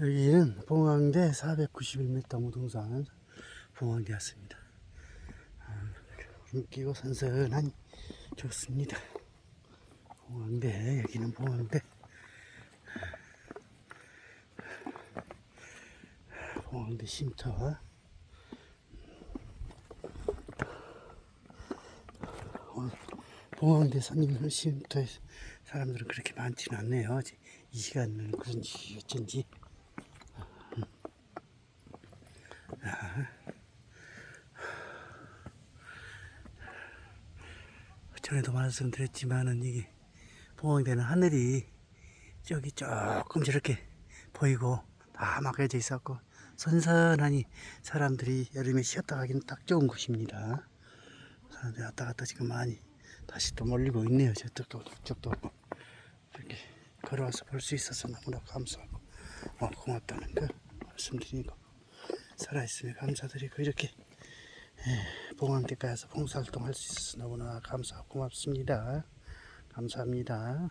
여기는 봉황대 491m 무등산 봉황대였습니다. 아, 구름 끼고 선선하니 좋습니다. 봉황대 여기는 봉황대 봉황대 쉼터 어, 봉황대 산림 쉼터에 사람들은 그렇게 많지는 않네요. 이 시간은 그런지 어쩐지 전에도 말씀드렸지만은 이게 봉황대는 하늘이 저기 조금 저렇게 보이고 다 막혀져 있었고 선선하니 사람들이 여름에 쉬었다 가기는 딱 좋은 곳입니다. 사람들이 왔다 갔다 지금 많이 다시 또 몰리고 있네요. 저쪽도 저쪽도 이렇게 걸어와서 볼 수 있어서 너무나 감사하고 어, 고맙다는 거 말씀드리고 살아있으면 감사드리고 이렇게 예, 봉황대가에 와서 봉사활동 할 수 있어서 너무나 감사하고 고맙습니다. 감사합니다.